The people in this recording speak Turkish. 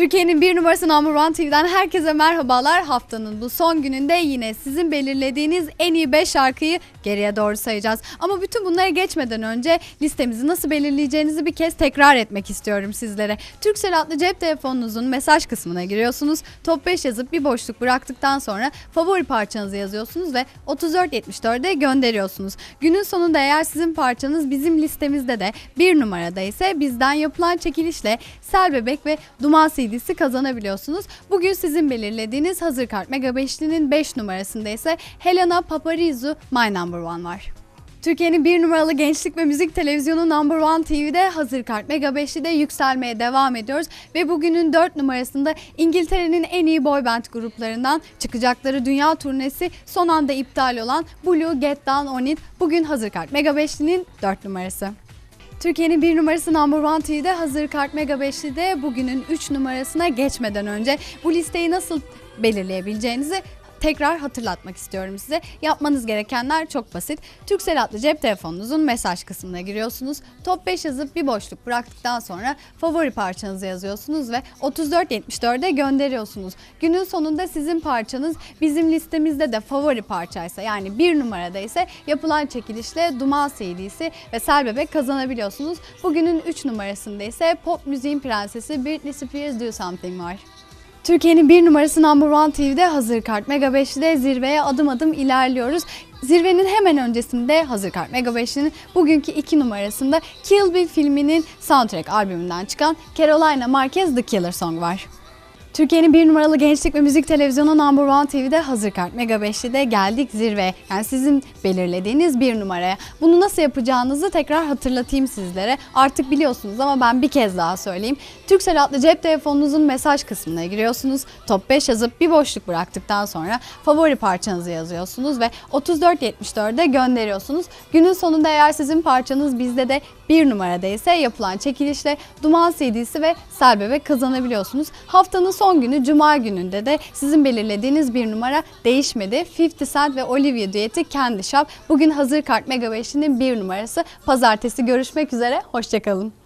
Türkiye'nin bir numarası Number One TV'den herkese merhabalar. Haftanın bu son gününde yine sizin belirlediğiniz en iyi 5 şarkıyı geriye doğru sayacağız. Ama bütün bunlara geçmeden önce listemizi nasıl belirleyeceğinizi bir kez tekrar etmek istiyorum sizlere. Türksel adlı cep telefonunuzun mesaj kısmına giriyorsunuz. Top 5 yazıp bir boşluk bıraktıktan sonra favori parçanızı yazıyorsunuz ve 3474'e gönderiyorsunuz. Günün sonunda eğer sizin parçanız bizim listemizde de bir numarada ise bizden yapılan çekilişle Sel Bebek ve Duman CD'si kazanabiliyorsunuz. Bugün sizin belirlediğiniz hazır kart Mega 5'linin 5 numarasında ise Helena Paparizou My Number One var. Türkiye'nin bir numaralı gençlik ve müzik televizyonu Number One TV'de hazır kart Mega 5'li de yükselmeye devam ediyoruz. Ve bugünün 4 numarasında İngiltere'nin en iyi boy band gruplarından çıkacakları dünya turnesi son anda iptal olan Blue Get Down On It bugün hazır kart Mega 5'linin 4 numarası. Türkiye'nin bir numarası Number One TV'de hazır kart Mega 5'li bugünün 3 numarasına geçmeden önce bu listeyi nasıl belirleyebileceğinizi tekrar hatırlatmak istiyorum size. Yapmanız gerekenler çok basit. Türksel adlı cep telefonunuzun mesaj kısmına giriyorsunuz. Top 5 yazıp bir boşluk bıraktıktan sonra favori parçanızı yazıyorsunuz ve 3474'e gönderiyorsunuz. Günün sonunda sizin parçanız bizim listemizde de favori parçaysa yani bir numarada ise yapılan çekilişle Duman CD'si ve Sel Bebek kazanabiliyorsunuz. Bugünün 3 numarasında ise pop müziğin prensesi Britney Spears Do Something var. Türkiye'nin bir numarası Number One TV'de hazır kart Mega 5'de zirveye adım adım ilerliyoruz. Zirvenin hemen öncesinde hazır kart Mega 5'in bugünkü iki numarasında Kill Bill filminin soundtrack albümünden çıkan Carolina Marquez The Killer Song var. Türkiye'nin bir numaralı gençlik ve müzik televizyonu Number One TV'de hazır kart Mega 5'de geldik zirveye. Yani sizin belirlediğiniz bir numaraya. Bunu nasıl yapacağınızı tekrar hatırlatayım sizlere. Artık biliyorsunuz ama ben bir kez daha söyleyeyim. Türksel adlı cep telefonunuzun mesaj kısmına giriyorsunuz. Top 5 yazıp bir boşluk bıraktıktan sonra favori parçanızı yazıyorsunuz ve 3474'e gönderiyorsunuz. Günün sonunda eğer sizin parçanız bizde de bir numarada ise yapılan çekilişle Duman CD'si ve Sel Bebek kazanabiliyorsunuz. Haftanın son günü Cuma gününde de sizin belirlediğiniz bir numara değişmedi. 50 Cent ve Olivia düeti Candy Shop. Bugün hazır kart Mega 5'inin bir numarası. Pazartesi görüşmek üzere. Hoşçakalın.